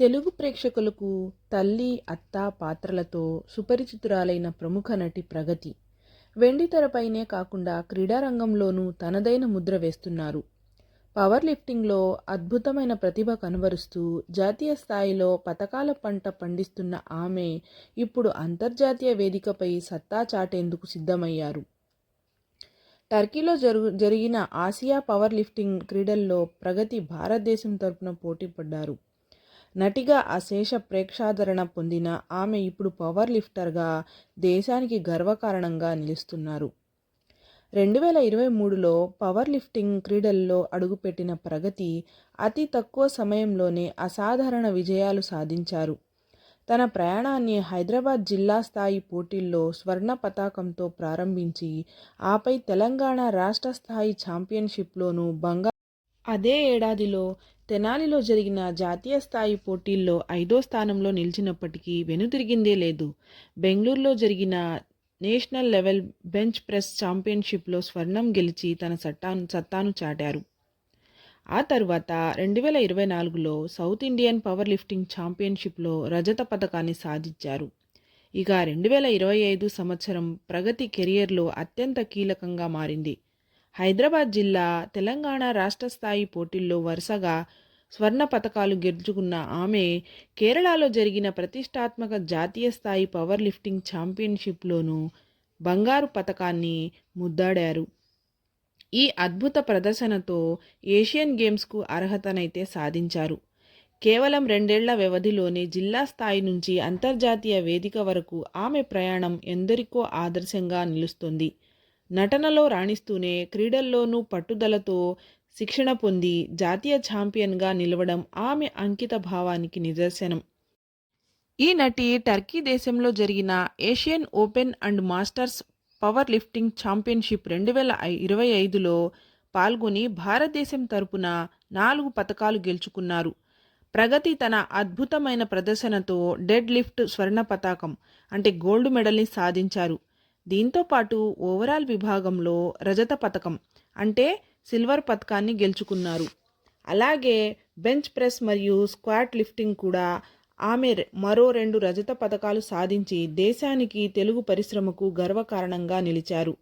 తెలుగు ప్రేక్షకులకు తల్లి అత్త పాత్రలతో సుపరిచితురాలైన ప్రముఖ నటి ప్రగతి. వెండితెరపైనే కాకుండా క్రీడారంగంలోనూ తనదైన ముద్ర వేస్తున్నారు. పవర్ లిఫ్టింగ్లో అద్భుతమైన ప్రతిభ కనబరుస్తూ జాతీయ స్థాయిలో పథకాల పంట పండిస్తున్న ఆమె ఇప్పుడు అంతర్జాతీయ వేదికపై సత్తా చాటేందుకు సిద్ధమయ్యారు. టర్కీలో జరుగు జరిగిన ఆసియా పవర్ లిఫ్టింగ్ క్రీడల్లో ప్రగతి భారతదేశం తరపున పోటీ పడ్డారు. నటిగా అశేష ప్రేక్షాదరణ పొందిన ఆమె ఇప్పుడు పవర్ లిఫ్టర్గా దేశానికి గర్వకారణంగా నిలుస్తున్నారు. రెండు వేల ఇరవై మూడులో పవర్ లిఫ్టింగ్ క్రీడల్లో అడుగుపెట్టిన ప్రగతి అతి తక్కువ సమయంలోనే అసాధారణ విజయాలు సాధించారు. తన ప్రయాణాన్ని హైదరాబాద్ జిల్లా స్థాయి పోటీల్లో స్వర్ణ పతాకంతో ప్రారంభించి ఆపై తెలంగాణ రాష్ట్ర స్థాయి ఛాంపియన్షిప్లోనూ బంగారు అదే ఏడాదిలో తెనాలిలో జరిగిన జాతీయ స్థాయి పోటీల్లో ఐదో స్థానంలో నిలిచినప్పటికీ వెనుతిరిగిందే లేదు. బెంగళూరులో జరిగిన నేషనల్ లెవెల్ బెంచ్ ప్రెస్ ఛాంపియన్షిప్లో స్వర్ణం గెలిచి తన సట్టాను సత్తాను చాటారు. ఆ తర్వాత రెండు వేల ఇరవై నాలుగులో సౌత్ ఇండియన్ పవర్ లిఫ్టింగ్ ఛాంపియన్షిప్లో రజత పథకాన్ని సాధించారు. ఇక రెండు వేల ఇరవై ఐదు సంవత్సరం ప్రగతి కెరియర్లో అత్యంత కీలకంగా మారింది. హైదరాబాద్ జిల్లా తెలంగాణ రాష్ట్ర స్థాయి పోటీల్లో వరుసగా స్వర్ణ పథకాలు గెలుచుకున్న ఆమె కేరళలో జరిగిన ప్రతిష్టాత్మక జాతీయ స్థాయి పవర్ లిఫ్టింగ్ ఛాంపియన్షిప్లోనూ బంగారు పథకాన్ని ముద్దాడారు. ఈ అద్భుత ప్రదర్శనతో ఏషియన్ గేమ్స్కు అర్హతనైతే సాధించారు. కేవలం రెండేళ్ళ వ్యవధిలోనే జిల్లా స్థాయి నుంచి అంతర్జాతీయ వేదిక వరకు ఆమె ప్రయాణం ఎందరికో ఆదర్శంగా నిలుస్తుంది. నటనలో రాణిస్తూనే క్రీడల్లోనూ పట్టుదలతో శిక్షణ పొంది జాతీయ ఛాంపియన్గా నిలవడం ఆమె అంకిత భావానికి నిదర్శనం. ఈ నటి టర్కీ దేశంలో జరిగిన Asian open and masters power lifting championship రెండు వేల ఇరవై ఐదులో పాల్గొని భారతదేశం తరపున నాలుగు పథకాలు గెలుచుకున్నారు. ప్రగతి తన అద్భుతమైన ప్రదర్శనతో డెడ్ లిఫ్ట్ స్వర్ణ పతాకం అంటే గోల్డ్ మెడల్ని సాధించారు. దీంతో పాటు ఓవరాల్ విభాగంలో రజత పథకం అంటే సిల్వర్ పథకాన్ని గెలుచుకున్నారు. అలాగే బెంచ్ ప్రెస్ మరియు స్క్వాట్ లిఫ్టింగ్ కూడా ఆమె మరో రెండు రజత పథకాలు సాధించి దేశానికి తెలుగు పరిశ్రమకు గర్వకారణంగా నిలిచారు.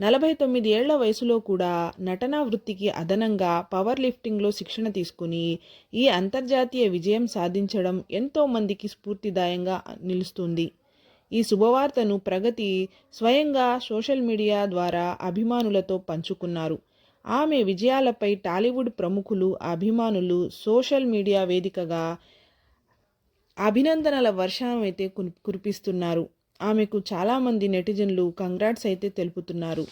నలభై తొమ్మిది ఏళ్ళ వయసులో కూడా నటనా వృత్తికి అదనంగా పవర్ లిఫ్టింగ్లో శిక్షణ తీసుకుని ఈ అంతర్జాతీయ విజయం సాధించడం ఎంతో మందికి స్ఫూర్తిదాయంగా నిలుస్తుంది. ఈ శుభవార్తను ప్రగతి స్వయంగా సోషల్ మీడియా ద్వారా అభిమానులతో పంచుకున్నారు. ఆమె విజయాలపై టాలీవుడ్ ప్రముఖులు అభిమానులు సోషల్ మీడియా వేదికగా అభినందనల వర్షం అయితే కురిపిస్తున్నారు. ఆమెకు చాలామంది నెటిజన్లు కంగ్రాట్స్ అయితే తెలుపుతున్నారు.